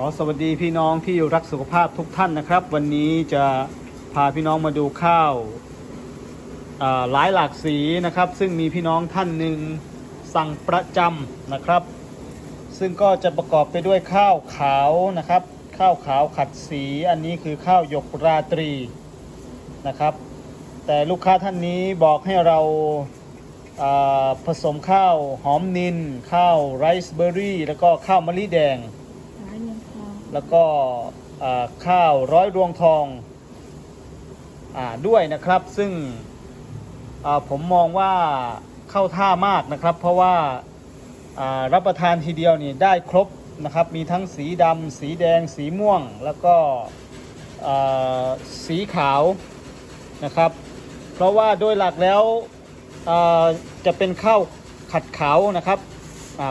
ขอสวัสดีพี่น้องที่รักสุขภาพทุกท่านนะครับ วันนี้จะพาพี่น้องมาดูข้าวหลายหลากสีนะครับ ซึ่งมีพี่น้องท่านหนึ่งสั่งประจำนะครับ ซึ่งก็จะประกอบไปด้วยข้าวขาวนะครับ ข้าวขาวขัดสีอันนี้คือข้าวหยกราตรีนะครับ แต่ลูกค้าท่านนี้บอกให้เราผสมข้าวหอมนิน ข้าวไรซ์เบอร์รี่ แล้วก็ข้าวมะลิแดง แล้วก็ข้าวร้อยรวงทองอด้วยนะครับ ซึ่งผมมองว่าเข้าท่ามากนะครับ เพราะว่ารับประทานทีเดียวนี่ได้ครบนะครับ มีทั้งสีดำสีแดง สีม่วง แล้วก็สีขาวนะครับ เพราะว่าโดยหลักแล้วจะเป็นข้าวขัดขาวนะครับ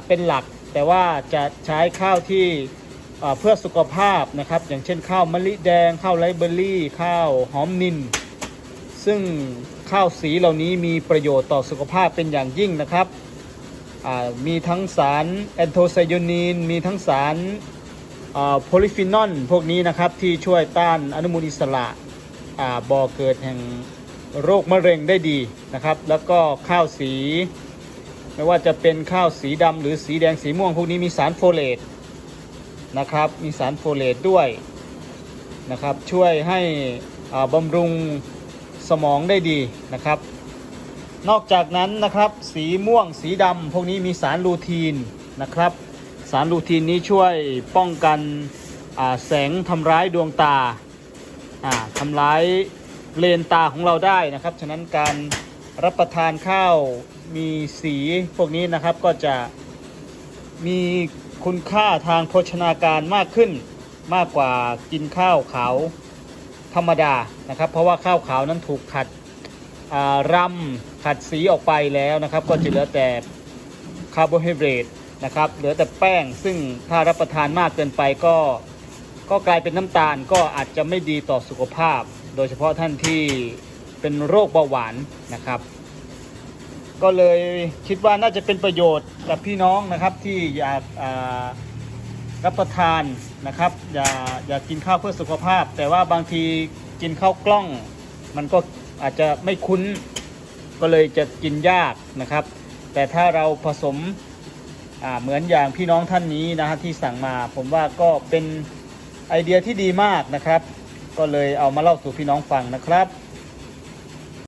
เป็นหลักแต่ว่าจะใช้ข้าวที่ เพื่อสุขภาพนะครับ อย่างเช่นข้าวมะลิแดง ข้าวไรเบอร์รี่ ข้าวหอมนิน ซึ่งข้าวสีเหล่านี้มีประโยชน์ต่อสุขภาพเป็นอย่างยิ่งนะครับมีทั้งสารแอนโทไซยานีน มีทั้งสารโพลิฟีนอลพวกนี้นะครับที่ช่วยต้านอนุมูลอิสระบ่อเกิดแห่งโรคมะเร็งได้ดีนะครับ แล้วก็ข้าวสี ไม่ว่าจะเป็นข้าวสีดำหรือสีแดงสีม่วง พวกนี้มีสารโฟเลต นะครับ มีสารโฟเลตด้วยนะครับ ช่วยให้อ่าบำรุงสมองได้ดีนะครับ นอกจากนั้นนะครับ สีม่วงสีดำพวกนี้มีสารลูทีนนะครับ สารลูทีนนี้ช่วยป้องกันอ่าแสงทำร้ายดวงตาอ่าทำร้ายเลนตาของเราได้นะครับ ฉะนั้นการรับประทานข้าวมีสีพวกนี้นะครับก็จะ มีคุณค่าทางโภชนาการมากขึ้นมากกว่ากินข้าวขาวธรรมดานะครับ เพราะว่าข้าวขาวนั้นถูกขัดรำขัดสีออกไปแล้วนะครับ ก็จะเหลือแต่คาร์โบไฮเดรตนะครับเหลือแต่แป้งซึ่งถ้ารับประทานมากเกินไปก็ก็กลายเป็นน้ำตาลก็อาจจะไม่ดีต่อสุขภาพ โดยเฉพาะท่านที่เป็นโรคเบาหวานนะครับ ก็เลยคิดว่าน่าจะเป็นประโยชน์กับพี่น้องนะครับที่อยากอ่ารับประทานนะครับ อย่าอย่ากกินข้าวเพื่อสุขภาพ แต่ว่าบางทีกินข้าวกล้อง มันก็อาจจะไม่คุ้น ก็เลยจะกินยากนะครับ แต่ถ้าเราผสมเหมือนอย่างพี่น้องท่านนี้นะฮะที่สั่งมา ผมว่าก็เป็นไอเดียที่ดีมากนะครับ ก็เลยเอามาเล่าสู่พี่น้องฟังนะครับ